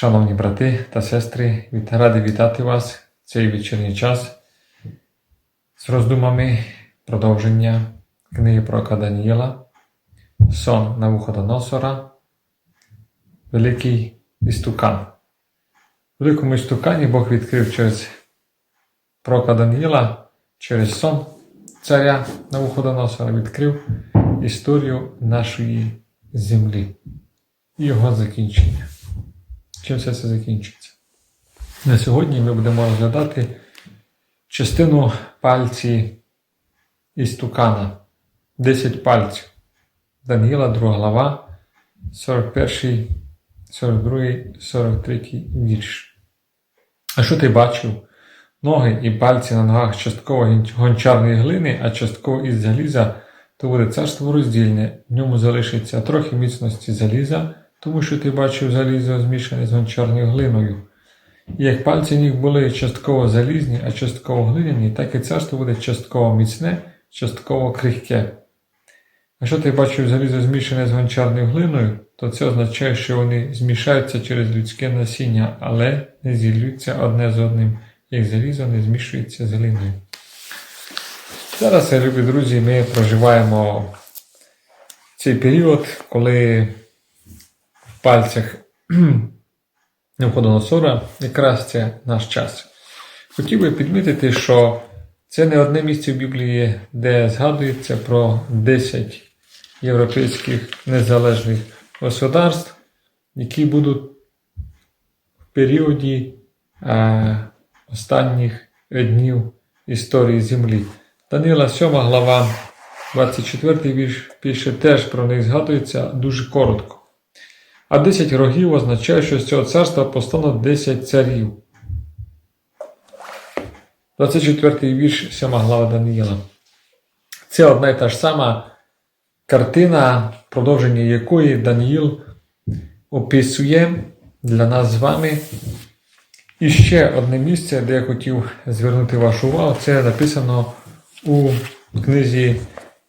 Шановні брати та сестри, від- радий вітати вас в цей вечірній час з роздумами продовження книги пророка Даніїла, сон Навуходоносора, Великий істукан. В Великому істукані Бог відкрив через пророка Даніїла, через сон царя Навуходоносора відкрив історію нашої землі і його закінчення. Чим все це закінчиться? На сьогодні ми будемо розглядати частину пальці істукана. 10 пальців. Даніїла, 2 глава, 41, 42, 43 вірш. А що ти бачив? Ноги і пальці на ногах частково гончарної глини, а частково із заліза, то буде царство роздільне, в ньому залишиться трохи міцності заліза, тому що ти бачив залізо змішане з гончарною глиною. І як пальці ніг були частково залізні, а частково глиняні, так і царство буде частково міцне, частково крихке. Якщо ти бачив залізо змішане з гончарною глиною, то це означає, що вони змішаються через людське насіння, але не зіллються одне з одним, як залізо не змішується з глиною. Зараз, любі друзі, ми проживаємо цей період, коли пальцях Навходоносора якраз це наш час. Хотів би підмітити, що це не одне місце в Біблії, де згадується про 10 європейських незалежних государств, які будуть в періоді е, останніх днів історії Землі. Данила 7 глава, 24 вірш пише, теж про них згадується дуже коротко. А 10 рогів означає, що з цього царства постануть 10 царів. 24 вірш 7 глава Даниїла. Це одна і та ж сама картина, продовження якої Даниїл описує для нас з вами. І ще одне місце, де я хотів звернути вашу увагу, це написано у книзі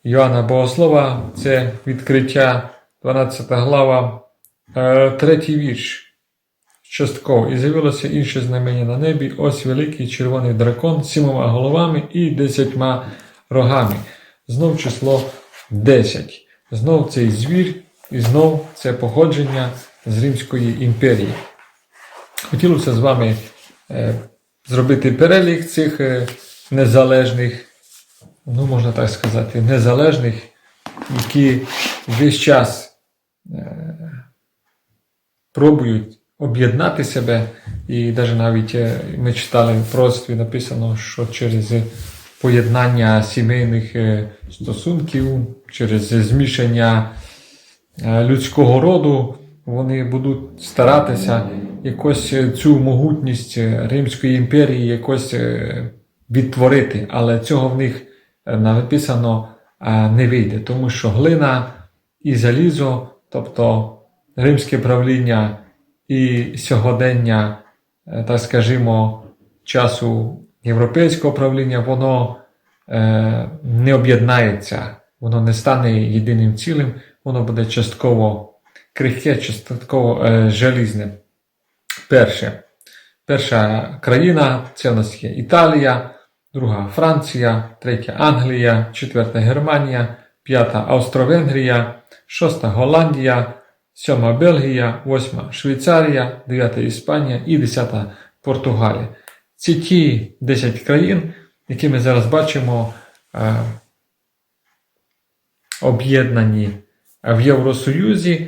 Йоанна Богослова. Це відкриття 12 глава, е, третій вірш. Частково. І з'явилося інше знамення на небі, ось великий червоний дракон з сімома головами і десятьма рогами. Знов число 10. Знов цей звір, і знов це походження з Римської імперії. Хотілося з вами е, зробити перелік цих е, незалежних, ну можна так сказати, незалежних, які весь час пробують об'єднати себе. І навіть навіть е, ми читали в пророцтві написано, що через поєднання сімейних е, стосунків, через змішання е, людського роду, вони будуть старатися якось цю могутність Римської імперії якось відтворити, але цього в них написано не вийде, тому що глина і залізо, тобто римське правління і сьогодення, е, так скажімо, часу європейського правління, воно е, не об'єднається, воно не стане єдиним цілим, воно буде частково крихке, частково е, желізне. Перше. Перша країна це у нас є Італія, друга Франція, третя Англія, четверта Германія, п'ята Австро-Венгрія, шоста Голландія, сьома Бельгія, восьма Швейцарія, дев'ята Іспанія і десята Португалія. Це ті 10 країн, які ми зараз бачимо е, об'єднані в Євросоюзі,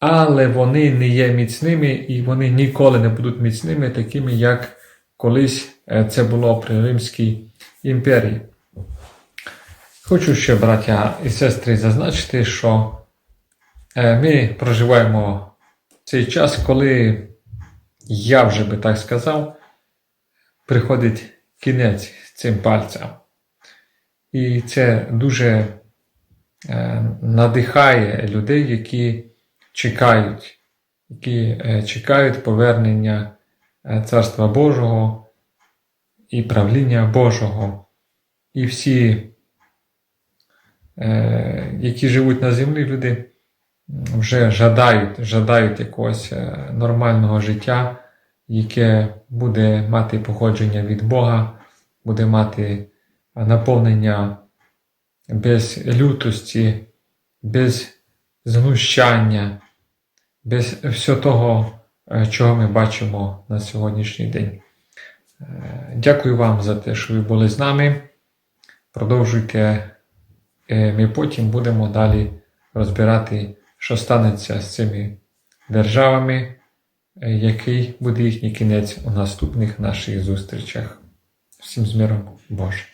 але вони не є міцними і вони ніколи не будуть міцними, такими, як колись е, це було при Римській імперії. Хочу ще, браття і сестри, зазначити, що ми проживаємо цей час, коли я вже би так сказав, приходить кінець цим пальцям. І це дуже е, надихає людей, які чекають, які е, чекають повернення е, Царства Божого і правління Божого. І всі, е, які живуть на землі, люди вже жадають, жадають якогось е, нормального життя, яке буде мати походження від Бога, буде мати наповнення без лютості, без знущання, без всього того, е, чого ми бачимо на сьогоднішній день. Е, Дякую вам за те, що ви були з нами. Продовжуйте. Е, Ми потім будемо далі розбирати, що станеться з цими державами, е, який буде їхній кінець у наступних наших зустрічах. Всім з миром Боже.